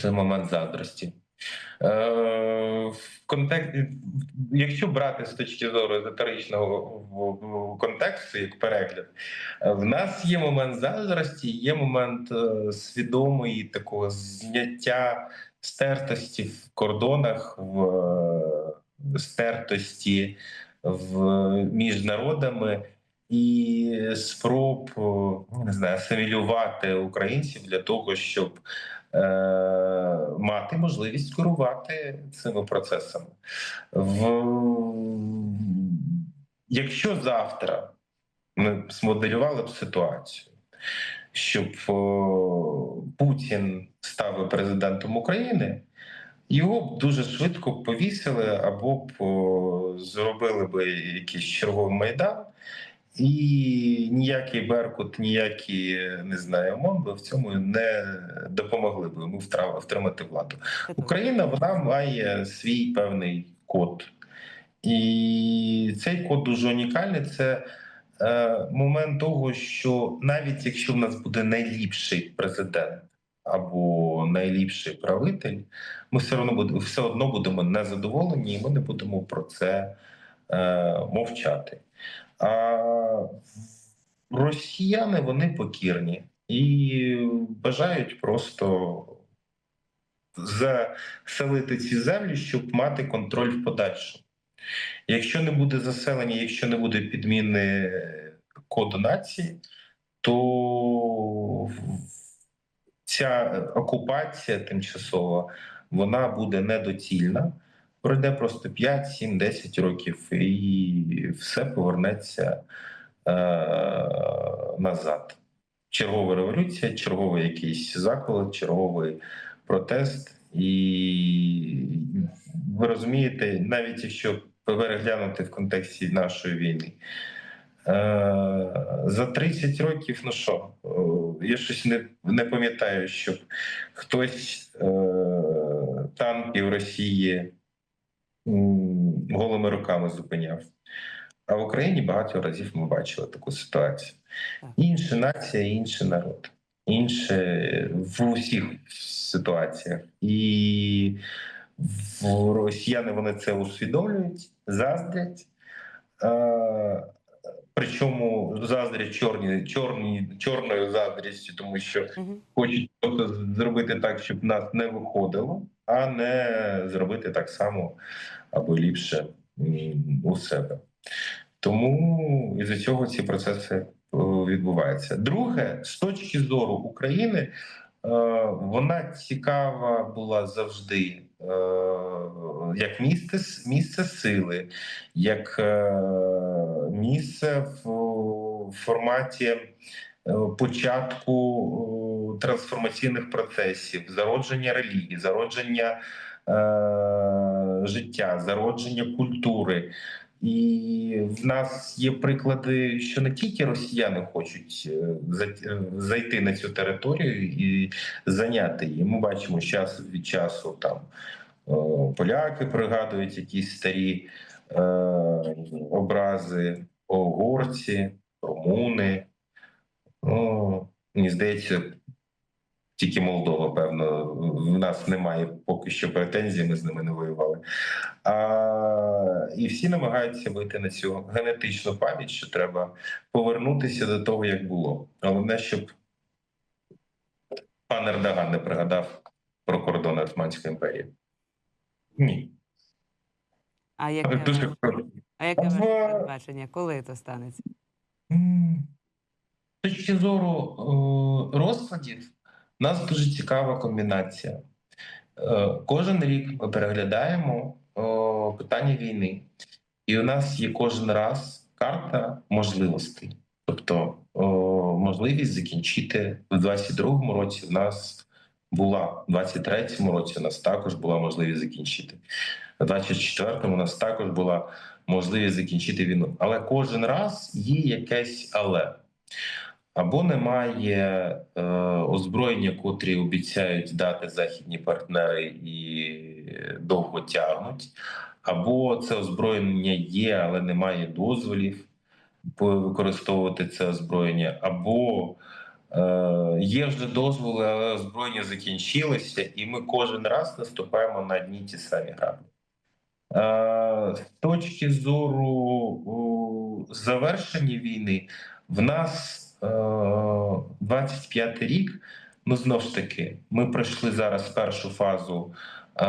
це момент заздрості. Е, в контексті, якщо брати з точки зору в- контексту, як перегляд, е, в нас є момент заздрості, є момент е, свідомої такого зняття стертості в кордонах, в стертості в між народами. І спроб не знаю, асимілювати українців для того, щоб мати можливість керувати цими процесами. В... Якщо завтра ми змоделювали б ситуацію, щоб Путін став президентом України, його б дуже швидко повісили або б зробили б якийсь черговий майдан. І ніякий Беркут, ніякі не знаю, ОМОН би в цьому не допомогли б йому втримати владу. Україна вона має свій певний код, і цей код дуже унікальний. Це е, момент того, що навіть якщо в нас буде найліпший президент або найліпший правитель, ми все одно будемо все одно будемо незадоволені, і ми не будемо про це е, мовчати. А росіяни вони покірні і бажають просто заселити ці землі, щоб мати контроль в подальшому. Якщо не буде заселення, якщо не буде підміни коду нації, то ця окупація тимчасова вона буде недоцільна. Пройде просто 5, 7, 10 років, і все повернеться е, назад. Чергова революція, черговий якийсь заклад, черговий протест. І ви розумієте, навіть якщо переглянути в контексті нашої війни, е, за 30 років, ну що, е, я щось не, не пам'ятаю, щоб хтось е, танки в Росії голими руками зупиняв. А в Україні багато разів ми бачили таку ситуацію. Інша нація, інший народ, інше в усіх ситуаціях. І в росіяни вони це усвідомлюють, заздрять. Причому заздрять чорні, чорні, чорною заздрістю, тому що хочуть просто зробити так, щоб нас не виходило, а не зробити так само або ліпше у себе. Тому із-за цього ці процеси е, відбуваються. Друге, з точки зору України, е, вона цікава була завжди е, як місце, місце сили, як місце в форматі початку трансформаційних процесів, зародження релігії, зародження життя, зародження культури. І в нас є приклади, що не тільки росіяни хочуть е, е, зайти на цю територію і зайняти її. Ми бачимо час від часу там е, поляки пригадують якісь старі е, образи, угорці, румуни. Ну, мені здається, тільки Молдова, певно, в нас немає поки що претензій, ми з ними не воювали. А, і всі намагаються вийти на цю генетичну пам'ять, що треба повернутися до того, як було. Головне, щоб пан Ердоган не пригадав про кордони Османської імперії. Ні. А яке, Дуже ваше- а яке ваше передбачення? Коли це станеться? З точки зору е, розкладів, у нас дуже цікава комбінація. Е, Кожен рік ми переглядаємо питання війни, і у нас є кожен раз карта можливостей. Тобто можливість закінчити в 22-му році. У нас була в 23-му році. У нас також була можливість закінчити. В 24-му у нас також була можливість закінчити війну. Але кожен раз є якесь але. Або немає е, озброєння, котрі обіцяють дати західні партнери і довго тягнуть, або це озброєння є, але немає дозволів використовувати це озброєння, або Е, є вже дозволи, але озброєння закінчилося, і ми кожен раз наступаємо на одні ті самі граблі. Е, з точки зору завершення війни, в нас 25 рік. Ну знову ж таки, ми пройшли зараз першу фазу е,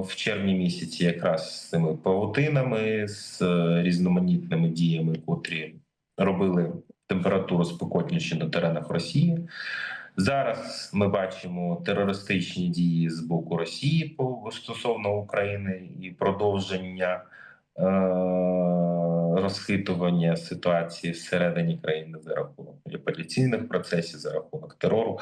в червні місяці, якраз з цими павутинами, з е, різноманітними діями, котрі робили температуру спекотніше на теренах Росії. Зараз ми бачимо терористичні дії з боку Росії стосовно України і продовження е, розхитування ситуації всередині країни за рахунок апеляційних процесів, за рахунок терору.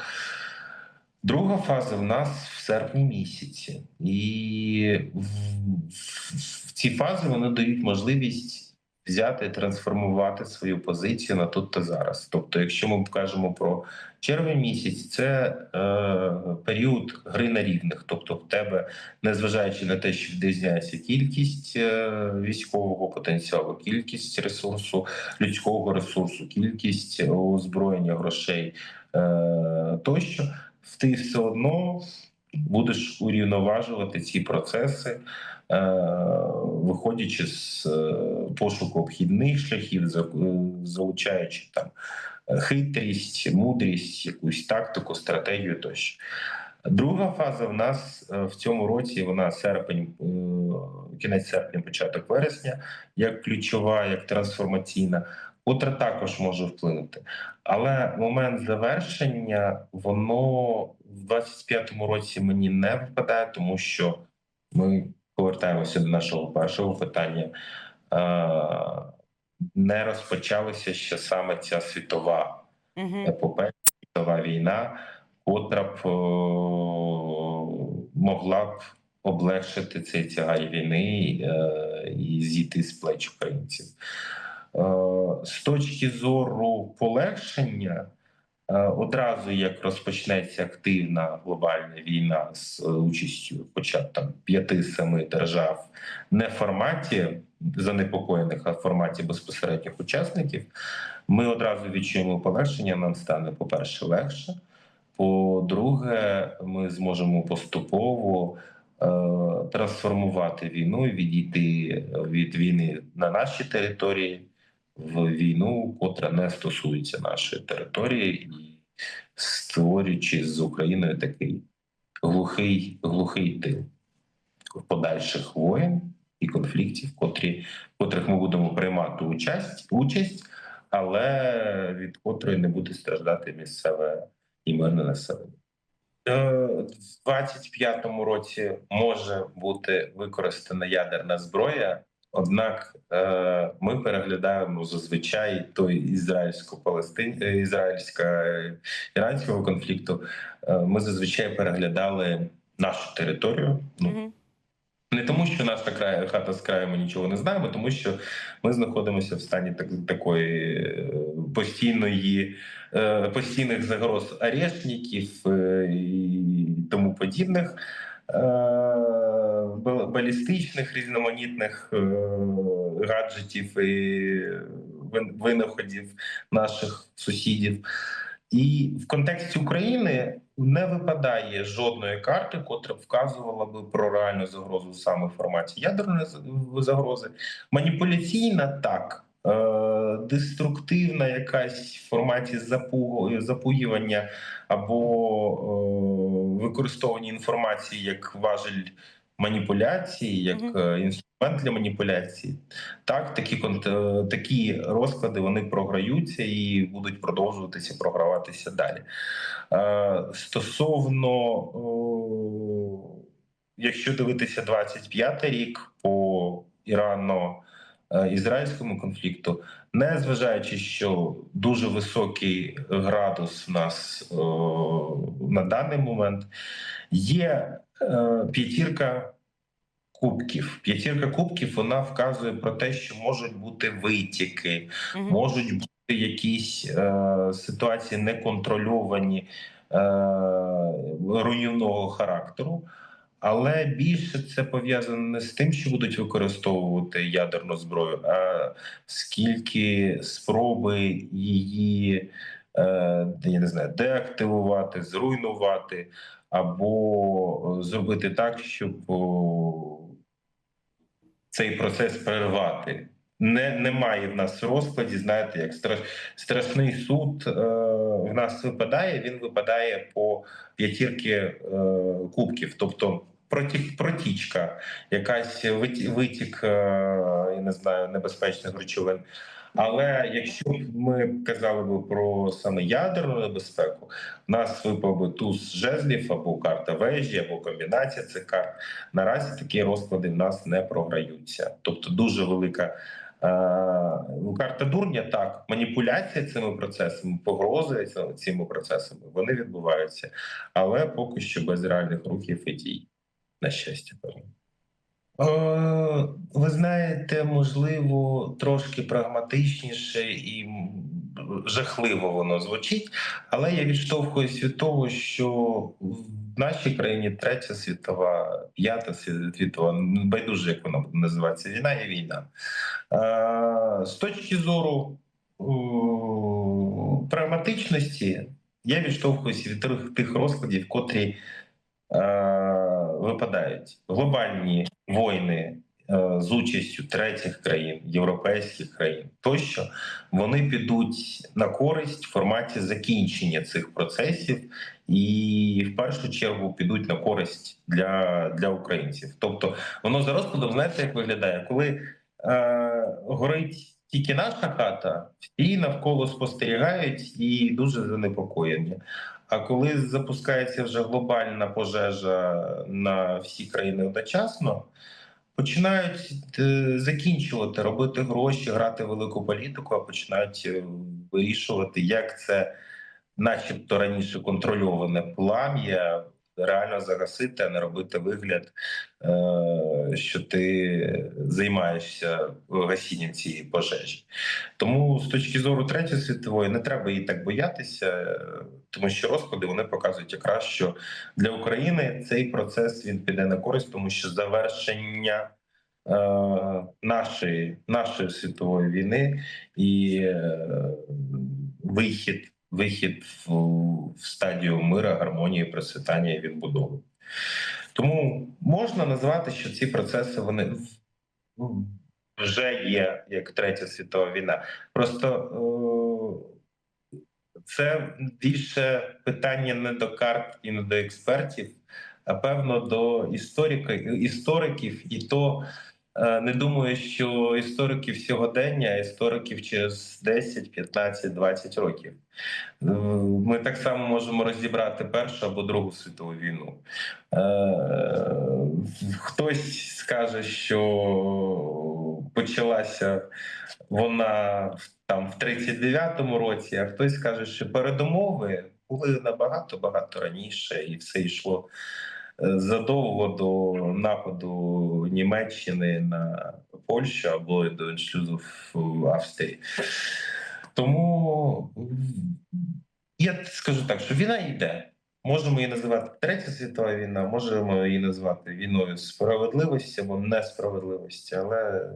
Друга фаза в нас в серпні місяці, і в, в, в ці фази вони дають можливість взяти і трансформувати свою позицію на тут та зараз. Тобто, якщо ми кажемо про червень місяць, це е, період гри на рівних. Тобто, в тебе, незважаючи на те, що відрізняється кількість е, військового потенціалу, кількість ресурсу, людського ресурсу, кількість озброєння грошей е, тощо, ти все одно будеш урівноважувати ці процеси. Е, Виходячи з е, пошуку обхідних шляхів, е, залучаючи там хитрість, мудрість, якусь тактику, стратегію тощо. Друга фаза в нас в цьому році вона серпень, кінець серпня, початок вересня, як ключова, як трансформаційна, котра також може вплинути. Але момент завершення воно в 25-му році мені не випадає, тому що ми повертаємося до нашого першого питання. Е, Не розпочалася ще саме ця світова епопея, світова війна, котра б могла б облегшити цей тягар війни е, і зійти з плеч українців. Е, З точки зору полегшення, одразу як розпочнеться активна глобальна війна з е, участю хоча там п'яти-семи держав, не в форматі занепокоєних, а в форматі безпосередніх учасників, ми одразу відчуємо полегшення. Нам стане, по-перше, легше. По-друге, ми зможемо поступово е, трансформувати війну і відійти від війни на нашій території в війну, котра не стосується нашої території, і створюючи з Україною такий глухий, глухий тил подальших воєн і конфліктів, котрі, котрих ми будемо приймати участь, участь, але від котрої не буде страждати місцеве і мирне населення. Е, В 25-му році може бути використана ядерна зброя, однак е, ми переглядаємо зазвичай той ізраїльсько-палестин, е, ізраїльсько-іранського конфлікту. е, Ми зазвичай переглядали нашу територію. Ну, Угу. не тому, що наша край, хата з краю ми нічого не знаємо, тому що ми знаходимося в стані так, такої постійної, постійних загроз арештників і тому подібних. Балістичних різноманітних е, гаджетів і винаходів наших сусідів. І в контексті України не випадає жодної карти, котра вказувала би про реальну загрозу саме в форматі ядерної загрози. Маніпуляційна так. Е, Деструктивна якась в форматі запугу- запугування або е, використовування інформації як важель маніпуляції, як е, інструмент для маніпуляції. Так, такі е, такі розклади вони програються і будуть продовжуватися програватися далі. Е, Стосовно, якщо дивитися 25 рік по ірано-ізраїльському конфлікту, незважаючи, що дуже високий градус в нас о, на даний момент, є е, п'ятірка кубків. П'ятірка кубків вона вказує про те, що можуть бути витіки, Угу. можуть бути якісь е, ситуації неконтрольовані е, руйнівного характеру. Але більше це пов'язано не з тим, що будуть використовувати ядерну зброю, а скільки спроби її е, я не знаю, деактивувати, зруйнувати або е, зробити так, щоб цей процес перервати. Не, немає в нас розкладі, знаєте, як страш, страшний суд е, в нас випадає, він випадає по п'ятірки е, кубків, тобто проті, протічка, якась вит- витік, е, я не знаю, небезпечних речовин. Але якщо б ми казали би про саме ядерну небезпеку, в нас випав би туз жезлів або карта вежі, або комбінація цих карт. Наразі такі розклади в нас не програються. Тобто дуже велика карта дурня, так, маніпуляція цими процесами, погрози цими процесами, вони відбуваються, але поки що без реальних рухів і дій. На щастя, певно. Е, ви знаєте, можливо, трошки прагматичніше і жахливо воно звучить, але я відштовхуюсь від того, що в нашій країні третя світова, п'ята світова, байдуже, як вона буде називатися, війна є війна. Е, З точки зору е, прагматичності, я відштовхуюся від тих- розкладів, котрі е, випадають глобальні війни з участю третіх країн, європейських країн тощо вони підуть на користь в форматі закінчення цих процесів, і в першу чергу підуть на користь для, для українців. Тобто, воно за розкладом, знаєте, як виглядає, коли е, горить. Тільки наша хата, всі навколо спостерігають і дуже занепокоєні. А коли запускається вже глобальна пожежа на всі країни одночасно, починають е, закінчувати, робити гроші, грати велику політику, а починають е, вирішувати, як це, начебто раніше контрольоване плам'я, реально загасити, а не робити вигляд, е, що ти займаєшся гасінням цієї пожежі. Тому з точки зору третьої світової не треба її так боятися, тому що розклади вони показують якраз, що для України цей процес він піде на користь, тому що завершення е, нашої, нашої світової війни і е, вихід, вихід в, в стадію мира, гармонії, процвітання і відбудови. Тому можна назвати, що ці процеси вони ну, вже є як третя світова війна. Просто е, це більше питання не до карт і не до експертів, а певно до історика, істориків, і то не думаю, що істориків сьогодення, а істориків через 10, 15, 20 років. Е, Ми так само можемо розібрати Першу або Другу світову війну. Е, Хтось скаже, що почалася вона там в 39-му році, а хтось скаже, що передумови були набагато багато раніше, і все йшло е, задовго до нападу Німеччини на Польщу або до іншлюзу в Австрії. Тому я скажу так, що війна йде. Можемо її називати Третя світова війна, можемо її назвати війною справедливості або несправедливості, але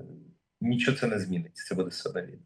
нічого це не змінить. Це буде все одно війна.